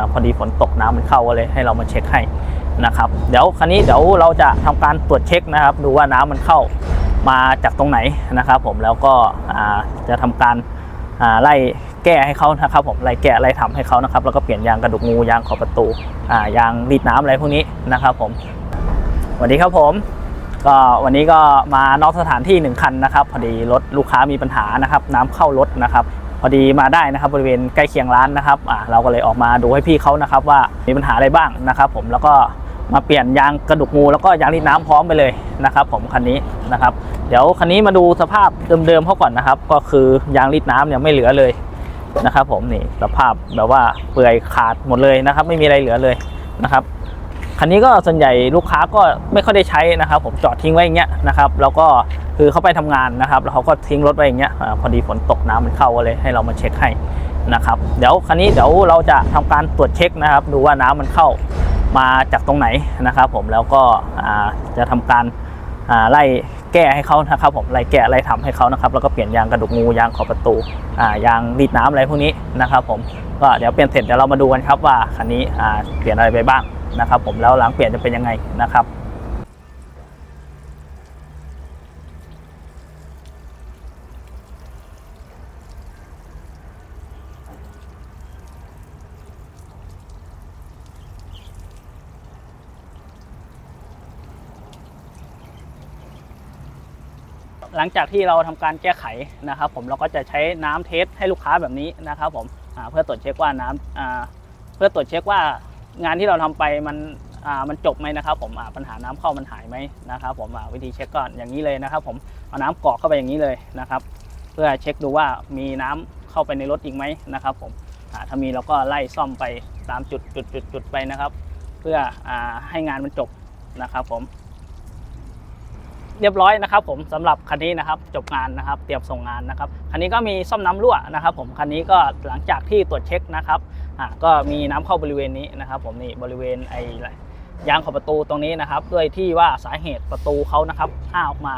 อพอดีฝนตกน้ำมันเข้าก็เลยให้เรามาเช็คให้นะครับ เดี๋ยวคันนี้เดี๋ยวเราจะทำการตรวจเช็คนะครับ ดูว่าน้ำมันเข้ามาจากตรงไหนนะครับ ผมแล้วก็จะทำการไล่แก้ให้เขานะครับ ผมไล่แก้ไล่ทำให้เขานะครับ แล้วก็เปลี่ยนยางกระดูกงูยางขอบประตูยางรีดน้ำอะไรพวกนี้นะครับ ผมสวัสดีครับผมก็วันนี้ก็มานอกสถานที่หนึ่งคันนะครับ พอดีรถลูกค้ามีปัญหานะครับ น้ำเข้ารถนะครับ อดีมาได้นะครับบริเวณใกล้เคียงร้านนะครับอ่าเราก็เลยออกมาดูให้พี่เขานะครับว่ามีปัญหาอะไรบ้างนะครับ ผมแล้วก็มาเปลี่ยนยางกระดูกงูแล้วก็ยางรีดน้ำพร้อมไปเลยนะครับผมคันนี้นะครับ เดี๋ยวคันนี้มาดูสภาพเดิมๆเขาก่อนนะครับ ก็คือยางรีดน้ำเนี่ยไม่เหลือเลยนะครับ ผมนี่สภาพแบบว่าเปื่อยขาดหมดเลยนะครับ ไม่มีอะไรเหลือเลยนะครับ คันนี้ก็ส่วนใหญ่ลูกค้าก็ไม่ค่อยได้ใช้นะครับ ผมจอดทิ้งไว้อย่างเงี้ยนะครับ แล้วก็คือเขาไปทำงานนะครับ แล้วเขาก็ทิ้งรถไว้อย่างเงี้ยพอดีฝนตกน้ำมันเข้าเลยให้เรามาเช็คให้นะครับ เดี๋ยวคันนี้เดี๋ยวเราจะทำการตรวจเช็คนะครับ ดูว่าน้ำมันเข้ามาจากตรงไหนนะครับ ผมแล้วก็จะทำการไล่แก้ให้เขานะครับ ผมไล่แก้ไล่ทำให้เขานะครับ แล้วก็เปลี่ยนยางกระดูกงูยางขอบประตูยางรีดน้ำอะไรพวกนี้นะครับ ผมก็เดี๋ยวเปลี่ยนเสร็จเดี๋ยวเรามาดูกันครับว่าคันนี้เปลี่ยนอะไรไปบ้าง นะครับผมแล้วหลังเปลี่ยนจะเป็นยังไงนะครับหลังจากที่เราทำการแก้ไขนะครับ ผมเราก็จะใช้น้ำเทสให้ลูกค้าแบบนี้นะครับ ผมเพื่อตรวจเช็คว่าน้ำเพื่อตรวจเช็คว่า งานที่เราทำไปมันมันจบไหมนะครับ ผมปัญหาน้ำเข้ามันหายไหมนะครับ ผมวิธีเช็คก็อย่างนี้เลยนะครับ ผมเอาน้ำกรอกเข้าไปอย่างนี้เลยนะครับ เพื่อเช็คดูว่ามีน้ำเข้าไปในรถอีกไหมนะครับ ผมถ้ามีเราก็ไล่ซ่อมไปตามจุดจุดจุดจุดไปนะครับ เพื่อให้งานมันจบนะครับ ผม เรียบร้อยนะครับผมสำหรับคันนี้นะครับจบงานนะครับ เตรียมส่งงานนะครับคันนี้ก็มีซ่อมน้ำรั่วนะครับ ผมคันนี้ก็หลังจากที่ตรวจเช็คนะครับอ่าก็มีน้ำเข้าบริเวณนี้นะครับ ผมนี่บริเวณไอ้ยางขอบประตูตรงนี้นะครับด้วยที่ว่าสาเหตุประตูเขานะครับห้าออกมา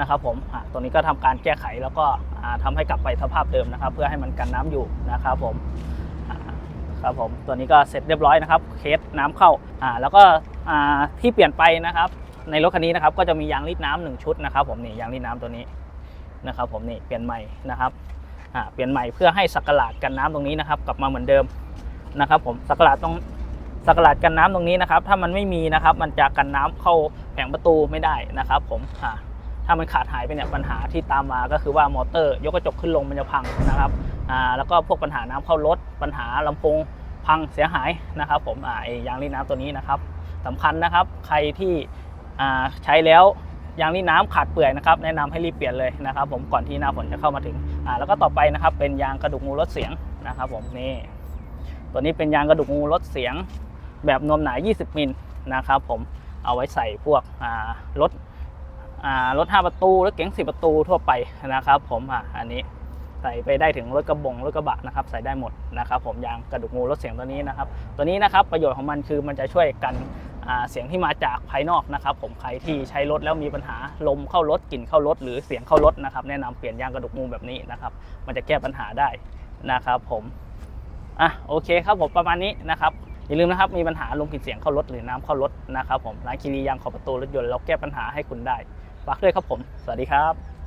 นะครับผมอ่าตรงนี้ก็ทำการแก้ไขแล้วก็อ่าทำให้กลับไปสภาพเดิมนะครับ เพื่อให้มันกันน้ำอยู่นะครับผมครับผมตัวนี้ก็เสร็จเรียบร้อยนะครับเคสน้ำเข้าอ่าแล้วก็อ่าที่เปลี่ยนไปนะครับ ในรถคันนี้นะครับก็จะมียางรีดน้ำหนึ่งชุดนะครับผมนี่ยางรีดน้ำตัวนี้นะครับผมนี่เปลี่ยนใหม่นะครับอ่าเปลี่ยนใหม่เพื่อให้สักหลาดกันน้ำตรงนี้นะครับ กลับมาเหมือนเดิมนะครับผมสักหลาดตรงสักหลาดกันน้ำตรงนี้นะครับ ถ้ามันไม่มีนะครับ มันจะกันน้ำเข้าแผงประตูไม่ได้นะครับ ผมอ่าถ้ามันขาดหายไปเนี่ยปัญหาที่ตามมาก็คือว่ามอเตอร์ ยกกระจกขึ้นลงมันจะพังนะครับอ่าแล้วก็พวกปัญหาน้ำเข้ารถปัญหาลำโพงพังเสียหายนะครับ ผมอ่าไอ้ยางรีดน้ำตัวนี้นะครับสำคัญนะครับ ใครที่ ใช้แล้วยางรีดน้ำขาดเปื่อยนะครับแนะนำให้รีบเปลี่ยนเลยนะครับ ผมก่อนที่หน้าฝนจะเข้ามาถึงแล้วก็ต่อไปนะครับ เป็นยางกระดูกงูลดเสียงนะครับ ผมนี่ตัวนี้เป็นยางกระดูกงูลดเสียง แบบนวมหนา 20 มิลนะครับ ผมเอาไว้ใส่พวกรถอ่ารถ 5 ประตูรถเก๋ง 10 ประตูทั่วไปนะครับ ผมอ,อันนี้ใส่ไปได้ถึงรถกระบงรถกระบะนะครับใส่ได้หมดนะครับ ผมยางกระดูกงูลดเสียงตัวนี้นะครับ ตัวนี้นะครับประโยชน์ของมันคือมันจะช่วยกัน เสียงที่มาจากภายนอกนะครับ ผมใครที่ใช้รถแล้วมีปัญหาลมเข้ารถกลิ่นเข้ารถ หรือเสียงเข้ารถนะครับ แนะนำเปลี่ยนยางกระดูกงูแบบนี้นะครับ มันจะแก้ปัญหาได้นะครับ ผมอะโอเคครับผมประมาณนี้นะครับอย่าลืมนะครับมีปัญหาลมกลิ่นเสียงเข้ารถหรือน้ำเข้ารถนะครับ ผมร้านคีรียางขอบประตูรถยนต์เราแก้ปัญหาให้คุณได้ฝากด้วยครับผม สวัสดีครับ